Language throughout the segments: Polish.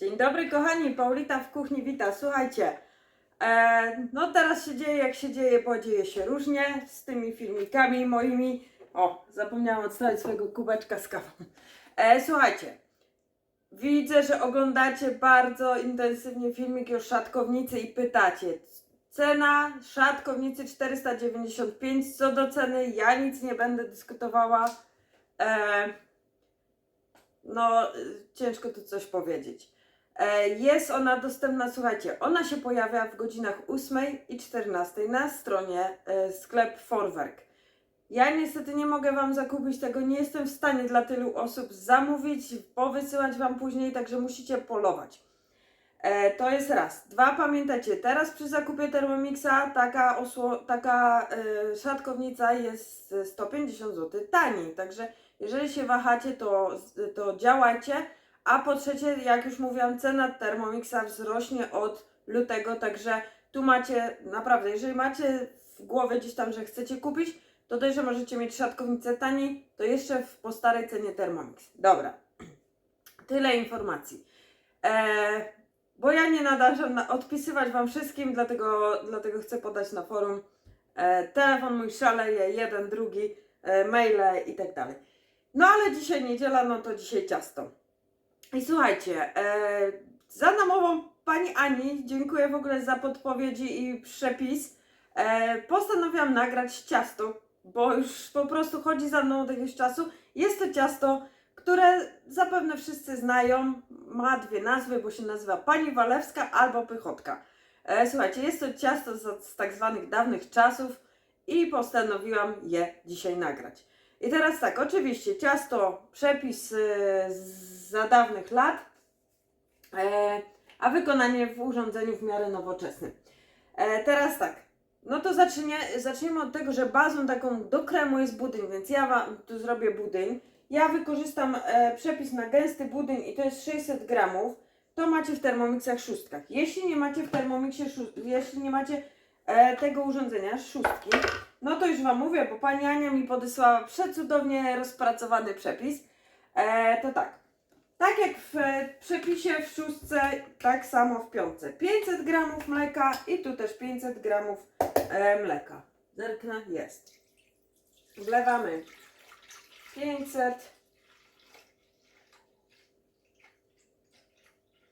Dzień dobry kochani, Paulita w kuchni wita. Słuchajcie, e, no teraz się dzieje jak się dzieje, bo dzieje się różnie z tymi filmikami moimi. O, zapomniałam odstawić swojego kubeczka z kawą. E, słuchajcie, widzę, że oglądacie bardzo intensywnie filmiki o szatkownicy i pytacie, cena szatkownicy 495, co do ceny ja nic nie będę dyskutowała. E, no, ciężko tu coś powiedzieć. E, Jest ona dostępna, słuchajcie, ona się pojawia w godzinach 8 i 14 na stronie e, sklep Forwerk. Ja niestety nie mogę Wam zakupić tego, nie jestem w stanie dla tylu osób zamówić, powysyłać Wam później, także musicie polować. E, to jest raz. Dwa, pamiętajcie, teraz przy zakupie Thermomixa taka, osło, taka e, szatkownica jest e, 150 zł taniej, także jeżeli się wahacie, to, to działajcie. A po trzecie, jak już mówiłam, cena Thermomixa wzrośnie od lutego, także tu macie, naprawdę, jeżeli macie w głowie gdzieś tam, że chcecie kupić, to dość, że możecie mieć szatkownicę taniej, to jeszcze w, po starej cenie Thermomix. Dobra, tyle informacji. Eee, bo ja nie nadarzę na odpisywać Wam wszystkim, dlatego, dlatego chcę podać na forum. E, telefon mój szaleje, jeden, drugi, e, maile i tak dalej. No ale dzisiaj niedziela, no to dzisiaj ciasto. I słuchajcie, e, za namową pani Ani, dziękuję w ogóle za podpowiedzi i przepis. E, postanowiłam nagrać ciasto, bo już po prostu chodzi za mną od jakiegoś czasu. Jest to ciasto, które zapewne wszyscy znają. Ma dwie nazwy, bo się nazywa Pani Walewska albo Pychotka. E, słuchajcie, jest to ciasto z, z tak zwanych dawnych czasów i postanowiłam je dzisiaj nagrać. I teraz tak, oczywiście ciasto, przepis y, za dawnych lat, e, a wykonanie w urządzeniu w miarę nowoczesnym. E, teraz tak, no to zacznie, zaczniemy od tego, że bazą taką do kremu jest budyń, więc ja Wam tu zrobię budyń. Ja wykorzystam e, przepis na gęsty budyń i to jest 600 gramów. To macie w Thermomixach szóstkach. Jeśli nie macie w Thermomixie, szó- jeśli nie macie tego urządzenia, szóstki, no to już Wam mówię, bo Pani Ania mi podesłała przecudownie rozpracowany przepis. E, to tak, tak jak w e, przepisie w szóstce, tak samo w piątce. 500 gramów mleka i tu też 500 gramów e, mleka. Zerknę, jest. Wlewamy 500.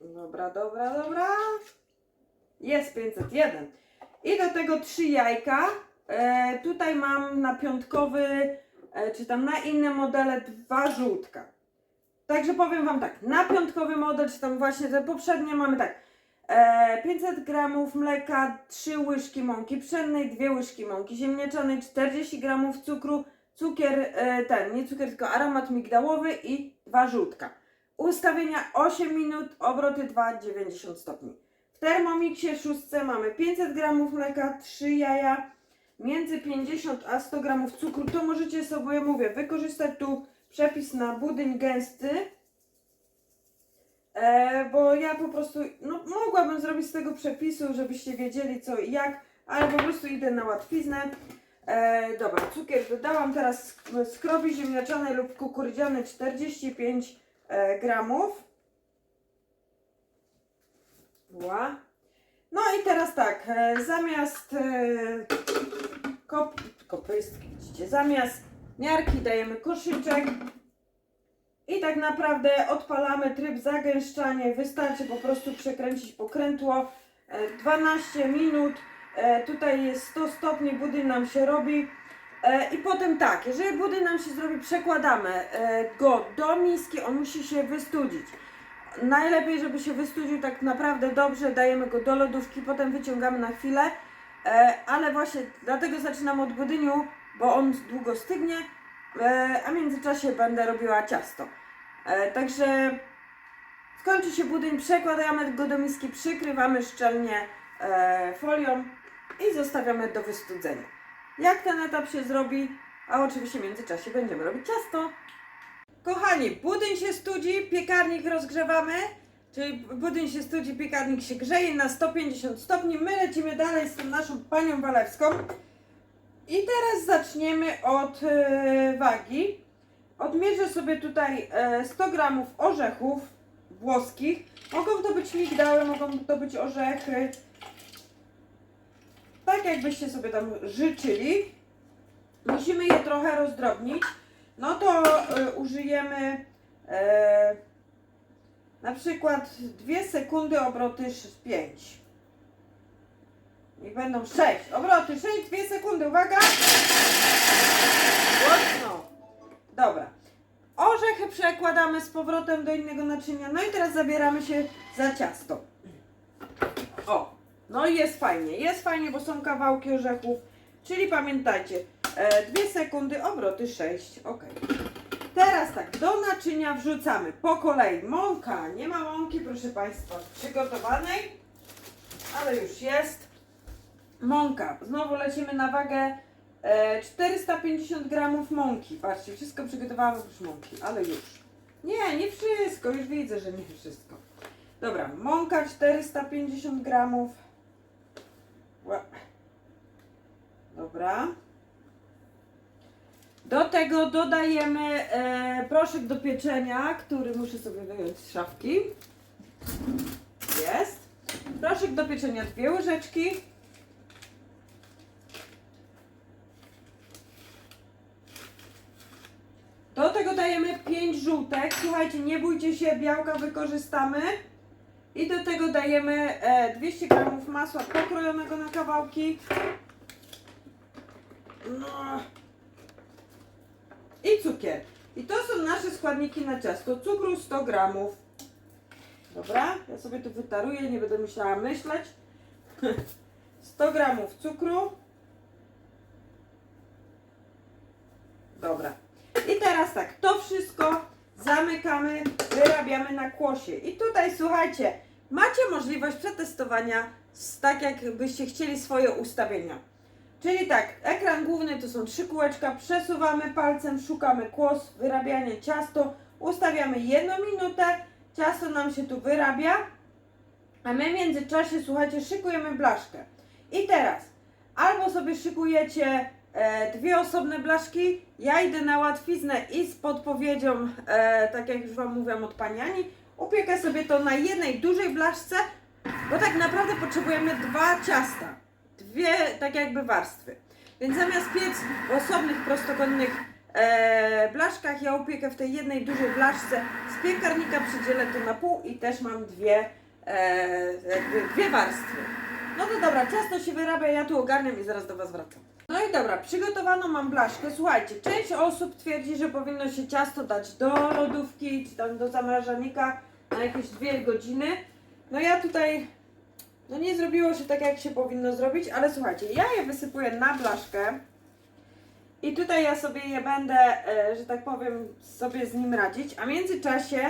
Dobra, dobra, dobra. Jest 501. I do tego 3 jajka. E, tutaj mam na piątkowy, e, czy tam na inne modele, dwa żółtka. Także powiem Wam tak, na piątkowy model, czy tam właśnie te poprzednie mamy tak, e, 500 gramów mleka, 3 łyżki mąki pszennej, 2 łyżki mąki ziemniaczanej, 40 gramów cukru, cukier e, ten, nie cukier, tylko aromat migdałowy i dwa żółtka. Ustawienia 8 minut, obroty 2,90 stopni. W Thermomixie szóstce mamy 500 gramów mleka, 3 jaja, między 50 a 100 gramów cukru. To możecie sobie, mówię, wykorzystać tu przepis na budyń gęsty. E, bo ja po prostu, no mogłabym zrobić z tego przepisu, żebyście wiedzieli co i jak, ale po prostu idę na łatwiznę. E, dobra, cukier dodałam teraz sk- skrobi ziemniaczanej lub kukurydzianej 45 e, gramów. Ła. No i teraz tak, e, zamiast e, kop, kopystki, widzicie, zamiast miarki dajemy koszyczek i tak naprawdę odpalamy tryb zagęszczanie. Wystarczy po prostu przekręcić pokrętło. E, 12 minut. E, Tutaj jest 100 stopni, budyń nam się robi. E, I potem tak, jeżeli budyń nam się zrobi, przekładamy e, go do miski, on musi się wystudzić. Najlepiej, żeby się wystudził tak naprawdę dobrze, dajemy go do lodówki, potem wyciągamy na chwilę. E, ale właśnie dlatego zaczynam od budyniu, bo on długo stygnie, e, a w międzyczasie będę robiła ciasto. E, także skończy się budyń, przekładamy go do miski, przykrywamy szczelnie folią i zostawiamy do wystudzenia. Jak ten etap się zrobi, a oczywiście w międzyczasie będziemy robić ciasto. Kochani, budyń się studzi, piekarnik rozgrzewamy, czyli budyń się studzi, piekarnik się grzeje na 150 stopni. My lecimy dalej z tą naszą panią Walewską. I teraz zaczniemy od e, wagi. Odmierzę sobie tutaj e, 100 gramów orzechów włoskich. Mogą to być migdały, mogą to być orzechy. Tak jakbyście sobie tam życzyli. Musimy je trochę rozdrobnić. No to y, użyjemy e, na przykład 2 sekundy obroty 5. Niech będą 6. Obroty 6, 2 sekundy. Uwaga! Głośno. Dobra. Orzechy przekładamy z powrotem do innego naczynia. No i teraz zabieramy się za ciasto. O, no i jest fajnie. Jest fajnie, bo są kawałki orzechów. Czyli pamiętajcie, 2 sekundy, obroty 6. Ok. Teraz tak, do naczynia wrzucamy po kolei mąka. Nie ma mąki, proszę Państwa, przygotowanej, ale już jest. Mąka. Znowu lecimy na wagę e, 450 gramów mąki. Patrzcie, wszystko przygotowałam oprócz mąki, ale już. Nie, nie wszystko, już widzę, że nie wszystko. Dobra, mąka 450 gramów. Dobra. Do tego dodajemy e, proszek do pieczenia, który muszę sobie wyjąć z szafki. Jest. Proszek do pieczenia dwie łyżeczki. Do tego dajemy 5 żółtek. Słuchajcie, nie bójcie się, białka wykorzystamy. I do tego dajemy e, 200 g masła pokrojonego na kawałki. No. I cukier. I to są nasze składniki na ciasto. Cukru 100 gramów. Dobra, ja sobie tu wytaruję, nie będę musiała myśleć. 100 gramów cukru. Dobra. I teraz tak, to wszystko zamykamy, wyrabiamy na kłosie. I tutaj słuchajcie, macie możliwość przetestowania tak jakbyście chcieli swoje ustawienia. Czyli tak, ekran główny to są trzy kółeczka, przesuwamy palcem, szukamy kłos, wyrabianie ciasto, ustawiamy jedną minutę, ciasto nam się tu wyrabia, a my w międzyczasie, słuchajcie, szykujemy blaszkę. I teraz, albo sobie szykujecie e, dwie osobne blaszki, ja idę na łatwiznę i z podpowiedzią, e, tak jak już Wam mówiłam od Pani Ani, upiekę sobie to na jednej dużej blaszce, bo tak naprawdę potrzebujemy dwa ciasta dwie tak jakby warstwy. Więc zamiast piec w osobnych prostokątnych e, blaszkach, ja upiekę w tej jednej dużej blaszce. Z piekarnika przydzielę to na pół i też mam dwie, e, jakby dwie warstwy. No to dobra, ciasto się wyrabia, ja tu ogarniam i zaraz do Was wracam. No i dobra, przygotowaną mam blaszkę. Słuchajcie, część osób twierdzi, że powinno się ciasto dać do lodówki czy tam do zamrażalnika na jakieś dwie godziny. No ja tutaj no nie zrobiło się tak, jak się powinno zrobić, ale słuchajcie, ja je wysypuję na blaszkę i tutaj ja sobie je będę, e, że tak powiem, sobie z nim radzić, a w międzyczasie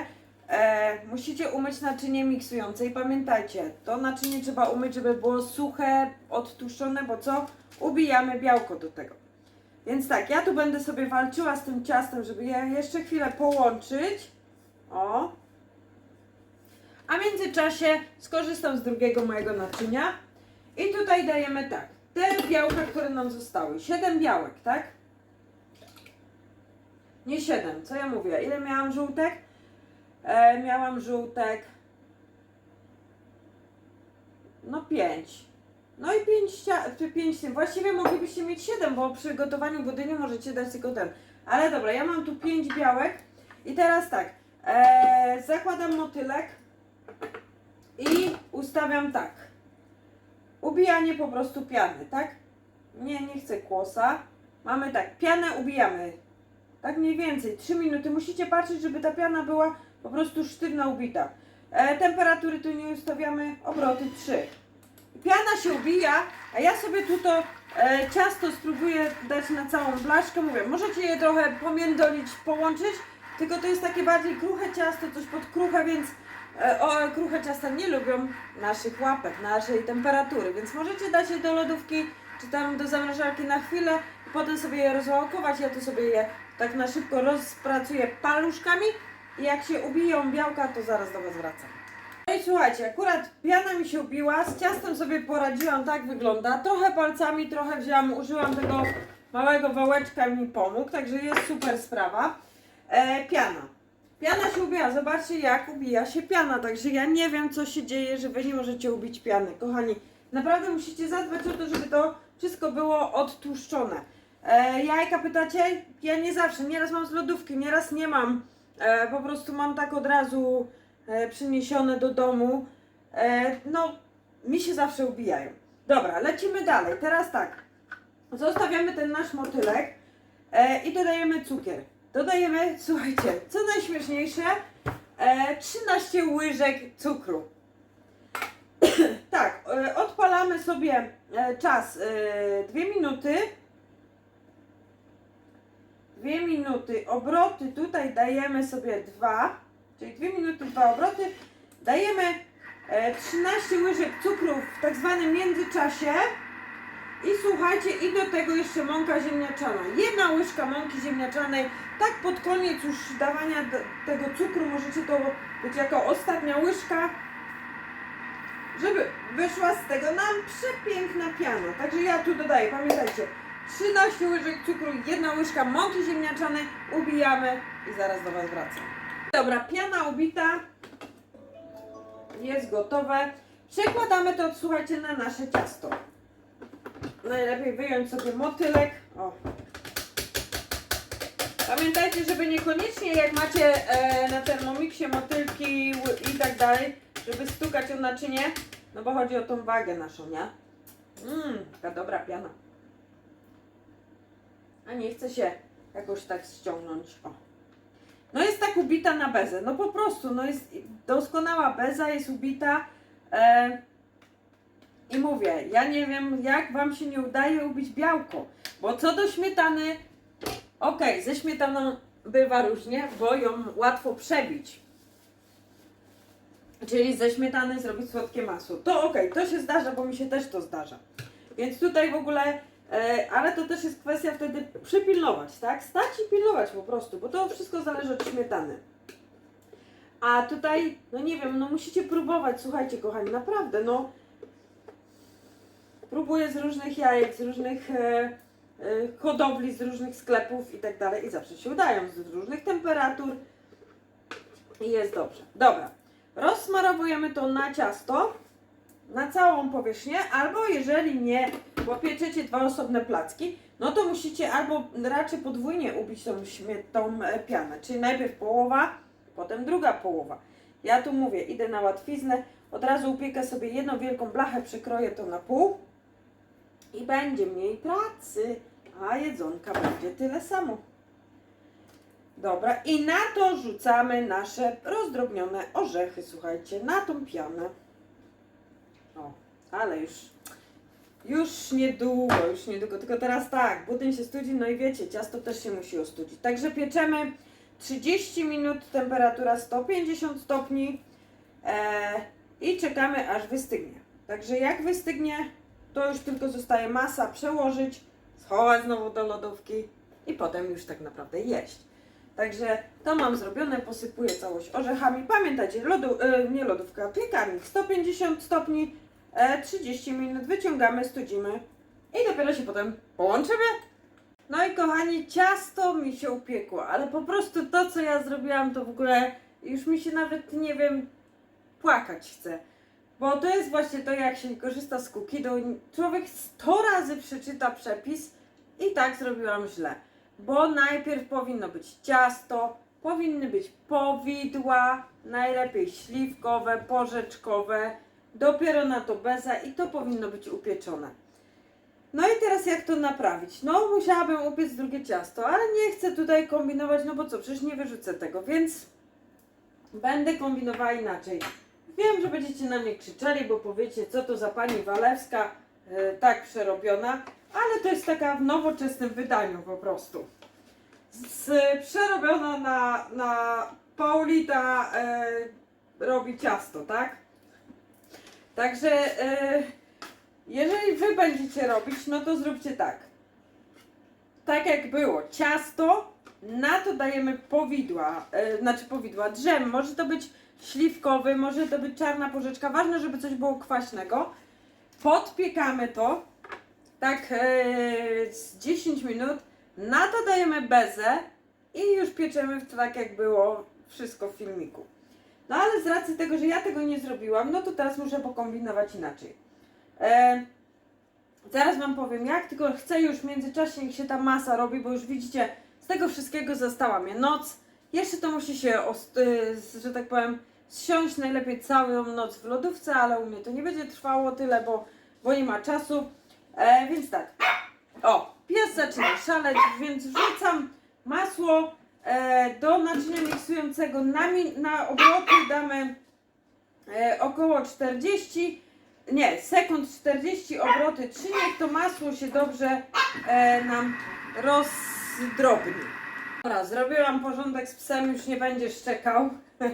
e, musicie umyć naczynie miksujące i pamiętajcie, to naczynie trzeba umyć, żeby było suche, odtłuszczone, bo co? Ubijamy białko do tego. Więc tak, ja tu będę sobie walczyła z tym ciastem, żeby je jeszcze chwilę połączyć. O, a w międzyczasie skorzystam z drugiego mojego naczynia. I tutaj dajemy tak. Te białka, które nam zostały. 7 białek, tak? Nie 7, co ja mówię? Ile miałam żółtek? E, miałam żółtek. No 5. No i 5, czy 5, właściwie moglibyście mieć 7, bo przy gotowaniu budyni możecie dać tylko ten. Ale dobra, ja mam tu 5 białek. I teraz tak, e, zakładam motylek. Ustawiam tak. Ubijanie po prostu piany, tak? Nie, nie chcę kłosa. Mamy tak, pianę ubijamy. Tak mniej więcej, 3 minuty. Musicie patrzeć, żeby ta piana była po prostu sztywna ubita. E, temperatury tu nie ustawiamy, obroty 3. Piana się ubija, a ja sobie tu to e, ciasto spróbuję dać na całą blaszkę. Mówię, możecie je trochę pomiędolić, połączyć, tylko to jest takie bardziej kruche ciasto, coś pod kruche, więc O, kruche ciasta nie lubią naszych łapek, naszej temperatury, więc możecie dać je do lodówki, czy tam do zamrażarki na chwilę i potem sobie je rozwałkować. Ja tu sobie je tak na szybko rozpracuję paluszkami i jak się ubiją białka, to zaraz do Was wracam. No i słuchajcie, akurat piana mi się ubiła, z ciastem sobie poradziłam, tak wygląda. Trochę palcami, trochę wzięłam, użyłam tego małego wałeczka mi pomógł, także jest super sprawa. E, piana. Piana się ubija, zobaczcie jak ubija się piana, także ja nie wiem co się dzieje, że wy nie możecie ubić piany. Kochani, naprawdę musicie zadbać o to, żeby to wszystko było odtłuszczone. E, jajka pytacie? Ja nie zawsze, nieraz mam z lodówki, nieraz nie mam. E, po prostu mam tak od razu e, przyniesione do domu. E, no, mi się zawsze ubijają. Dobra, lecimy dalej. Teraz tak. Zostawiamy ten nasz motylek e, i dodajemy cukier. Dodajemy, słuchajcie, co najśmieszniejsze, e, 13 łyżek cukru. tak, e, odpalamy sobie e, czas 2 minuty. 2 minuty, obroty tutaj dajemy sobie 2, czyli 2 minuty, 2 obroty. Dajemy e, 13 łyżek cukru w tak zwanym międzyczasie. I słuchajcie, i do tego jeszcze mąka ziemniaczana. Jedna łyżka mąki ziemniaczanej, tak pod koniec już dawania tego cukru możecie to być jako ostatnia łyżka, żeby wyszła z tego nam przepiękna piana. Także ja tu dodaję, pamiętajcie, 13 łyżek cukru, jedna łyżka mąki ziemniaczanej, ubijamy i zaraz do Was wracam. Dobra, piana ubita, jest gotowe. Przekładamy to, słuchajcie, na nasze ciasto. Najlepiej wyjąć sobie motylek. O. Pamiętajcie, żeby niekoniecznie jak macie e, na termomiksie motylki i tak dalej, żeby stukać o naczynie, no bo chodzi o tą wagę naszą, nie? Mmm, taka dobra piana. A nie chce się jakoś tak ściągnąć. O. No jest tak ubita na bezę, no po prostu, no jest doskonała beza, jest ubita. E, i mówię, ja nie wiem, jak Wam się nie udaje ubić białko, bo co do śmietany, okej, ze śmietaną bywa różnie, bo ją łatwo przebić. Czyli ze śmietany zrobić słodkie masło. To okej, to się zdarza, bo mi się też to zdarza. Więc tutaj w ogóle, e, ale to też jest kwestia wtedy przypilnować, tak? Stać i pilnować po prostu, bo to wszystko zależy od śmietany. A tutaj, no nie wiem, no musicie próbować, słuchajcie kochani, naprawdę, no Próbuję z różnych jajek, z różnych e, e, hodowli, z różnych sklepów i tak dalej i zawsze się udają, z różnych temperatur i jest dobrze. Dobra, rozsmarowujemy to na ciasto, na całą powierzchnię, albo jeżeli nie, bo pieczecie dwa osobne placki, no to musicie albo raczej podwójnie ubić tą, tą e, pianę, czyli najpierw połowa, potem druga połowa. Ja tu mówię, idę na łatwiznę, od razu upiekę sobie jedną wielką blachę, przykroję to na pół i będzie mniej pracy, a jedzonka będzie tyle samo. Dobra, i na to rzucamy nasze rozdrobnione orzechy, słuchajcie, na tą pianę. O, ale już, już niedługo, już niedługo, tylko teraz tak, budyń się studzi, no i wiecie, ciasto też się musi ostudzić. Także pieczemy 30 minut, temperatura 150 stopni e, i czekamy aż wystygnie. Także jak wystygnie, to już tylko zostaje masa przełożyć, schować znowu do lodówki i potem już tak naprawdę jeść. Także to mam zrobione, posypuję całość orzechami. Pamiętajcie, lodu, e, nie lodówka, piekarnik 150 stopni, e, 30 minut wyciągamy, studzimy i dopiero się potem połączymy. No i kochani, ciasto mi się upiekło, ale po prostu to, co ja zrobiłam, to w ogóle już mi się nawet, nie wiem, płakać chce. Bo to jest właśnie to, jak się korzysta z kukidu. Człowiek 100 razy przeczyta przepis i tak zrobiłam źle. Bo najpierw powinno być ciasto, powinny być powidła, najlepiej śliwkowe, porzeczkowe, dopiero na to beza i to powinno być upieczone. No i teraz jak to naprawić? No musiałabym upiec drugie ciasto, ale nie chcę tutaj kombinować, no bo co, przecież nie wyrzucę tego, więc będę kombinowała inaczej. Wiem, że będziecie na mnie krzyczeli, bo powiecie, co to za pani Walewska e, tak przerobiona, ale to jest taka w nowoczesnym wydaniu po prostu. Z, przerobiona na, na Paulita e, robi ciasto, tak? Także e, jeżeli wy będziecie robić, no to zróbcie tak. Tak jak było ciasto, na to dajemy powidła, znaczy powidła, drzem, może to być śliwkowy, może to być czarna porzeczka, ważne, żeby coś było kwaśnego. Podpiekamy to, tak e, z 10 minut, na to dajemy bezę i już pieczemy w, tak jak było wszystko w filmiku. No ale z racji tego, że ja tego nie zrobiłam, no to teraz muszę pokombinować inaczej. E, zaraz Wam powiem jak, tylko chcę już w międzyczasie, niech się ta masa robi, bo już widzicie, z tego wszystkiego została mnie noc. Jeszcze to musi się, y, że tak powiem, zsiąść najlepiej całą noc w lodówce, ale u mnie to nie będzie trwało tyle, bo, bo nie ma czasu. E, więc tak. O, pies zaczyna szaleć, więc wrzucam masło e, do naczynia miksującego. Na, na obroty damy e, około 40, nie, sekund 40 obroty 3, niech to masło się dobrze e, nam rozdrobni. Dobra, zrobiłam porządek z psem, już nie będzie szczekał.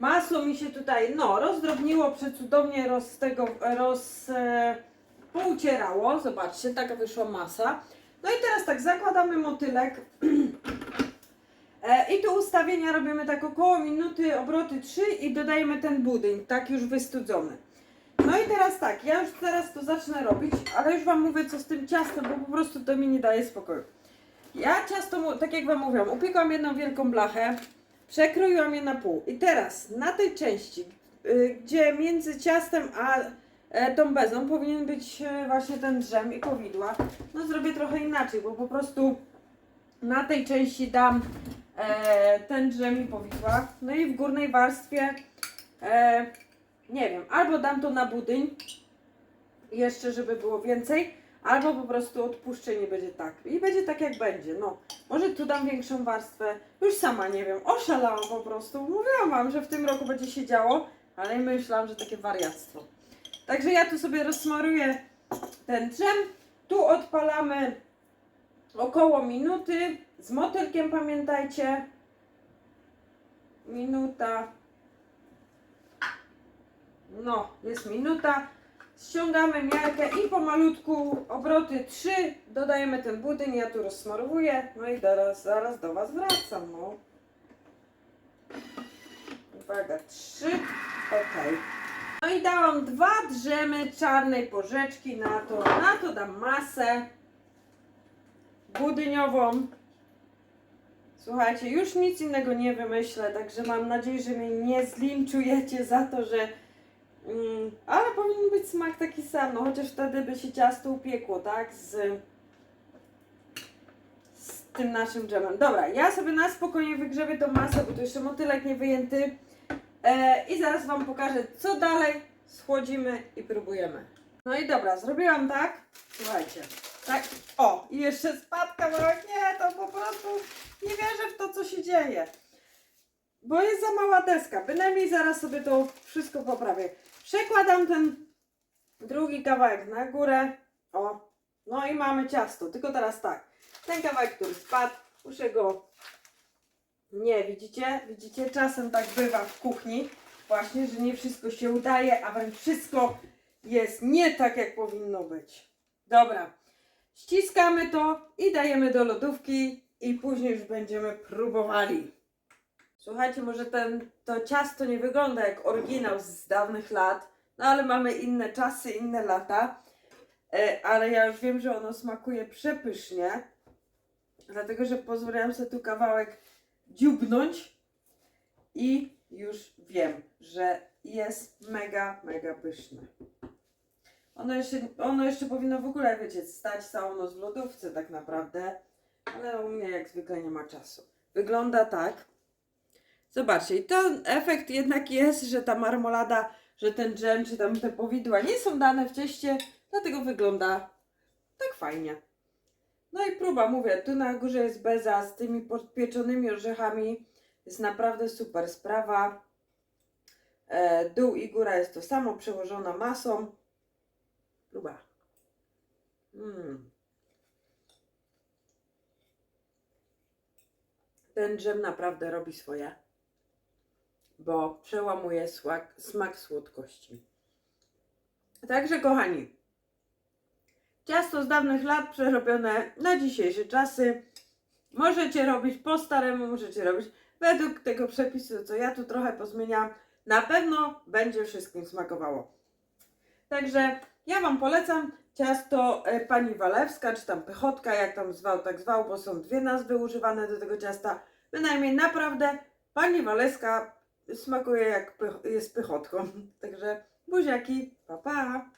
Masło mi się tutaj, no, rozdrobniło przecudownie, roz tego, roz, e, poucierało. Zobaczcie, taka wyszła masa. No i teraz tak, zakładamy motylek. E, I tu ustawienia robimy tak około minuty, obroty 3 i dodajemy ten budyń, tak już wystudzony. No i teraz tak, ja już teraz to zacznę robić, ale już Wam mówię co z tym ciastem, bo po prostu to mi nie daje spokoju. Ja ciasto, tak jak Wam mówiłam, upiekłam jedną wielką blachę, przekroiłam je na pół. I teraz na tej części, y, gdzie między ciastem a e, tą bezą powinien być e, właśnie ten drzem i powidła, no zrobię trochę inaczej, bo po prostu na tej części dam e, ten drzem i powidła, no i w górnej warstwie nie wiem, albo dam to na budyń, jeszcze żeby było więcej, albo po prostu odpuszczę i nie będzie tak. I będzie tak jak będzie, no. Może tu dam większą warstwę, już sama nie wiem, oszalałam po prostu. Mówiłam Wam, że w tym roku będzie się działo, ale myślałam, że takie wariactwo. Także ja tu sobie rozsmaruję ten drzem, tu odpalamy około minuty, z motylkiem pamiętajcie. Minuta. No, jest minuta. Ściągamy miarkę i pomalutku obroty 3 dodajemy ten budyń, ja tu rozsmarowuję, no i zaraz, zaraz do Was wracam, no. Uwaga, 3, ok. No i dałam dwa drzemy czarnej porzeczki na to, na to dam masę budyniową. Słuchajcie, już nic innego nie wymyślę, także mam nadzieję, że mnie nie zlinczujecie za to, że Mm, ale powinien być smak taki sam, no chociaż wtedy by się ciasto upiekło, tak? Z, z tym naszym dżemem. Dobra, ja sobie na spokojnie wygrzebię tą masę, bo tu jeszcze motylek nie wyjęty. E, I zaraz Wam pokażę, co dalej. Schłodzimy i próbujemy. No i dobra, zrobiłam tak. Słuchajcie. Tak. O, i jeszcze spadł kawałek. Nie, to po prostu nie wierzę w to, co się dzieje. Bo jest za mała deska. Bynajmniej zaraz sobie to wszystko poprawię. Przekładam ten drugi kawałek na górę. O, no i mamy ciasto. Tylko teraz tak. Ten kawałek, który spadł, muszę go. Nie, widzicie? Widzicie? Czasem tak bywa w kuchni. Właśnie, że nie wszystko się udaje, a wręcz wszystko jest nie tak, jak powinno być. Dobra. Ściskamy to i dajemy do lodówki i później już będziemy próbowali. Słuchajcie, może ten, to ciasto nie wygląda jak oryginał z dawnych lat, no ale mamy inne czasy, inne lata. E, ale ja już wiem, że ono smakuje przepysznie, dlatego że pozwoliłam sobie tu kawałek dziubnąć i już wiem, że jest mega, mega pyszne. Ono jeszcze, ono jeszcze powinno w ogóle, wiecie, stać całą noc w lodówce tak naprawdę, ale u mnie jak zwykle nie ma czasu. Wygląda tak. Zobaczcie, i ten efekt jednak jest, że ta marmolada, że ten dżem, czy tam te powidła nie są dane w cieście, dlatego wygląda tak fajnie. No i próba, mówię, tu na górze jest beza z tymi podpieczonymi orzechami. Jest naprawdę super sprawa. E, dół i góra jest to samo, przełożona masą. Próba. Mm. Ten dżem naprawdę robi swoje bo przełamuje smak, smak słodkości. Także kochani, ciasto z dawnych lat przerobione na dzisiejsze czasy. Możecie robić po staremu, możecie robić według tego przepisu, co ja tu trochę pozmieniam. Na pewno będzie wszystkim smakowało. Także ja Wam polecam ciasto e, pani Walewska, czy tam pychotka, jak tam zwał, tak zwał, bo są dwie nazwy używane do tego ciasta. Bynajmniej naprawdę Pani Waleska smakuje jak pych- jest pychotką. Także buziaki, pa pa!